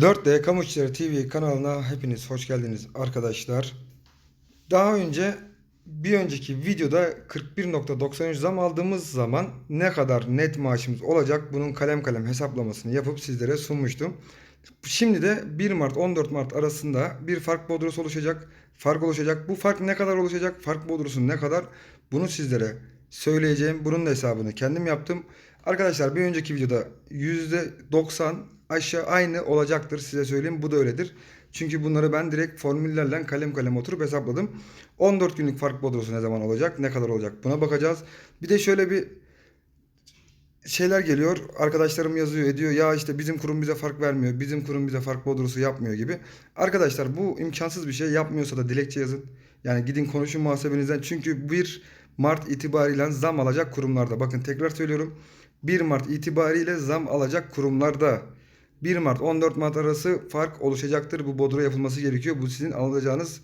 4D Kamu İşleri TV kanalına hepiniz hoş geldiniz arkadaşlar. Daha önce bir önceki videoda 41.93 zam aldığımız zaman ne kadar net maaşımız olacak bunun kalem kalem hesaplamasını yapıp sizlere sunmuştum. Şimdi de 1 Mart 14 Mart arasında bir fark bodrosu oluşacak. Fark oluşacak. Bu fark ne kadar olacak? Fark bodrosu ne kadar? Bunu sizlere söyleyeceğim. Bunun da hesabını kendim yaptım. Arkadaşlar bir önceki videoda %90 aşağı aynı olacaktır size söyleyeyim. Bu da öyledir. Çünkü bunları ben direkt formüllerle kalem kalem oturup hesapladım. 14 günlük fark bodrosu ne zaman olacak? Ne kadar olacak? Buna bakacağız. Bir de şöyle bir şeyler geliyor. Arkadaşlarım yazıyor ediyor. Ya işte bizim kurum bize fark vermiyor. Bizim kurum bize fark bodrosu yapmıyor gibi. Arkadaşlar bu imkansız bir şey. Yapmıyorsa da dilekçe yazın. Yani gidin konuşun muhasebenizden. Çünkü 1 Mart itibariyle zam alacak kurumlarda. Bakın tekrar söylüyorum. 1 Mart itibariyle zam alacak kurumlarda 1 Mart 14 Mart arası fark oluşacaktır. Bu bodro yapılması gerekiyor. Bu sizin alacağınız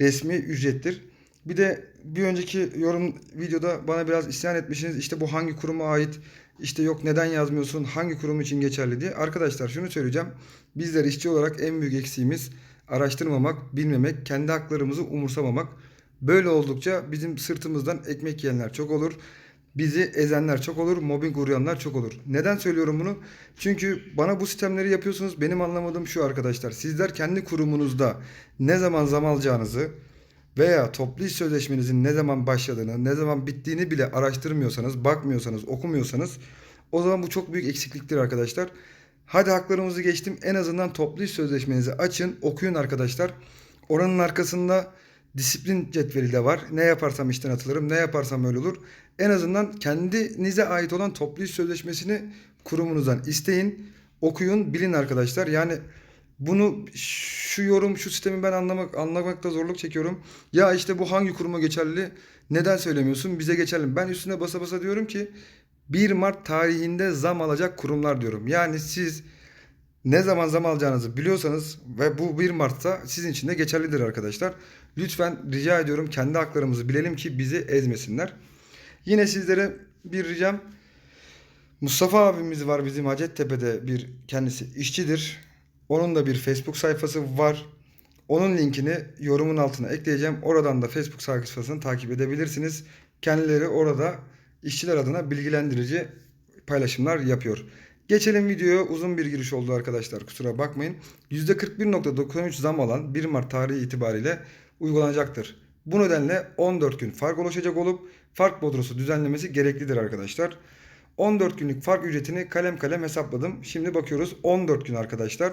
resmi ücrettir. Bir de bir önceki yorum videoda bana biraz isyan etmişsiniz. İşte bu hangi kuruma ait? İşte yok neden yazmıyorsun? Hangi kurum için geçerli diye. Arkadaşlar şunu söyleyeceğim. Bizler işçi olarak en büyük eksiğimiz araştırmamak, bilmemek, kendi haklarımızı umursamamak. Böyle oldukça bizim sırtımızdan ekmek yiyenler çok olur. Bizi ezenler çok olur, mobbing uğrayanlar çok olur. Neden söylüyorum bunu? Çünkü bana bu sistemleri yapıyorsunuz. Benim anlamadığım şu arkadaşlar. Sizler kendi kurumunuzda ne zaman zam alacağınızı veya toplu iş sözleşmenizin ne zaman başladığını, ne zaman bittiğini bile araştırmıyorsanız, bakmıyorsanız, okumuyorsanız o zaman bu çok büyük eksikliktir arkadaşlar. Hadi haklarımızı geçtim. En azından toplu iş sözleşmenizi açın, okuyun arkadaşlar. Oranın arkasında disiplin cetveli de var. Ne yaparsam işten atılırım, ne yaparsam öyle olur. En azından kendinize ait olan toplu iş sözleşmesini kurumunuzdan isteyin, okuyun, bilin arkadaşlar. Yani bunu şu yorum, şu sistemi ben anlamak anlamakta zorluk çekiyorum. Ya işte bu hangi kuruma geçerli? Neden söylemiyorsun? Bize geçerli. Ben üstüne basa basa diyorum ki 1 Mart tarihinde zam alacak kurumlar diyorum. Yani siz ne zaman zam alacağınızı biliyorsanız ve bu 1 Mart'ta sizin için de geçerlidir arkadaşlar. Lütfen rica ediyorum kendi haklarımızı bilelim ki bizi ezmesinler. Yine sizlere bir ricam Mustafa abimiz var bizim Hacettepe'de bir kendisi işçidir. Onun da bir Facebook sayfası var. Onun linkini yorumun altına ekleyeceğim. Oradan da Facebook sayfasını takip edebilirsiniz. Kendileri orada işçiler adına bilgilendirici paylaşımlar yapıyor. Geçelim videoya uzun bir giriş oldu arkadaşlar kusura bakmayın. %41.93 zam alan 1 Mart tarihi itibariyle uygulanacaktır. Bu nedenle 14 gün fark oluşacak olup fark bodrosu düzenlemesi gereklidir arkadaşlar. 14 günlük fark ücretini kalem kalem hesapladım. Şimdi bakıyoruz 14 gün arkadaşlar.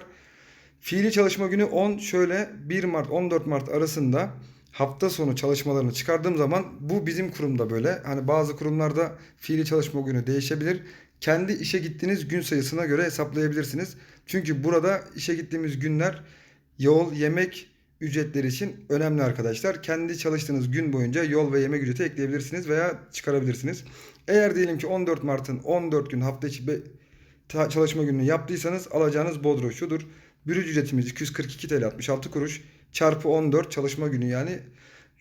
Fiili çalışma günü 10 şöyle 1 Mart 14 Mart arasında hafta sonu çalışmalarını çıkardığım zaman bu bizim kurumda böyle. Hani bazı kurumlarda fiili çalışma günü değişebilir. Kendi işe gittiğiniz gün sayısına göre hesaplayabilirsiniz. Çünkü burada işe gittiğimiz günler yol, yemek ücretleri için önemli arkadaşlar. Kendi çalıştığınız gün boyunca yol ve yemek ücreti ekleyebilirsiniz veya çıkarabilirsiniz. Eğer diyelim ki 14 Mart'ın 14 gün hafta içi çalışma gününü yaptıysanız alacağınız bodro şudur. Brüt ücretimiz 242 TL 66 kuruş çarpı 14 çalışma günü yani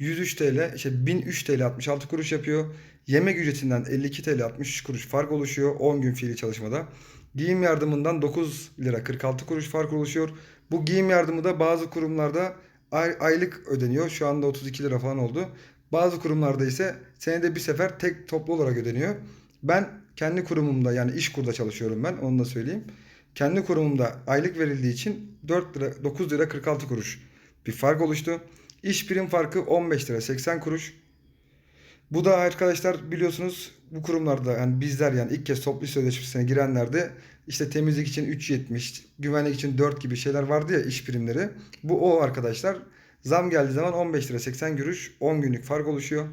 103 TL işte 1003 TL 66 kuruş yapıyor. Yemek ücretinden 52 TL 63 kuruş fark oluşuyor 10 gün fiili çalışmada. Giyim yardımından 9 lira 46 kuruş fark oluşuyor. Bu giyim yardımı da bazı kurumlarda ay- aylık ödeniyor. Şu anda 32 lira falan oldu. Bazı kurumlarda ise senede bir sefer tek toplu olarak ödeniyor. Ben kendi kurumumda yani iş kurda çalışıyorum ben onu da söyleyeyim. Kendi kurumumda aylık verildiği için 4 lira 9 lira 46 kuruş bir fark oluştu. İş prim farkı 15 lira 80 kuruş. Bu da arkadaşlar biliyorsunuz bu kurumlarda yani bizler yani ilk kez toplu sözleşmesine girenlerde işte temizlik için 3.70, güvenlik için 4 gibi şeyler vardı ya iş primleri. Bu o arkadaşlar. Zam geldiği zaman 15 lira 80 kuruş 10 günlük fark oluşuyor.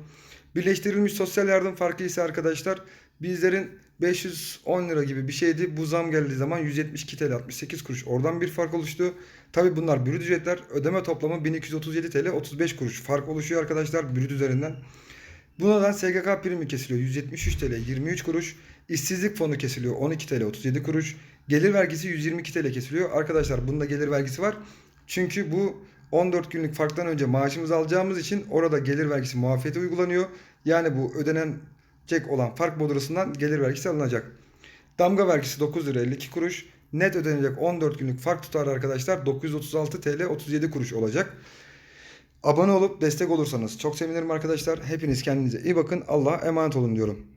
Birleştirilmiş sosyal yardım farkı ise arkadaşlar bizlerin 510 lira gibi bir şeydi. Bu zam geldiği zaman 172 TL 68 kuruş. Oradan bir fark oluştu. Tabi bunlar brüt ücretler. Ödeme toplamı 1237 TL 35 kuruş. Fark oluşuyor arkadaşlar brüt üzerinden. Buna da SGK primi kesiliyor 173 TL 23 kuruş. İşsizlik fonu kesiliyor 12 TL 37 kuruş. Gelir vergisi 122 TL kesiliyor. Arkadaşlar bunda gelir vergisi var. Çünkü bu 14 günlük farktan önce maaşımızı alacağımız için orada gelir vergisi muafiyeti uygulanıyor. Yani bu ödenecek olan fark bodrosundan gelir vergisi alınacak. Damga vergisi 9 lira 52 kuruş. net ödenecek 14 günlük fark tutarı arkadaşlar 936 TL 37 kuruş olacak. Abone olup destek olursanız çok sevinirim arkadaşlar. Hepiniz kendinize iyi bakın. Allah'a emanet olun diyorum.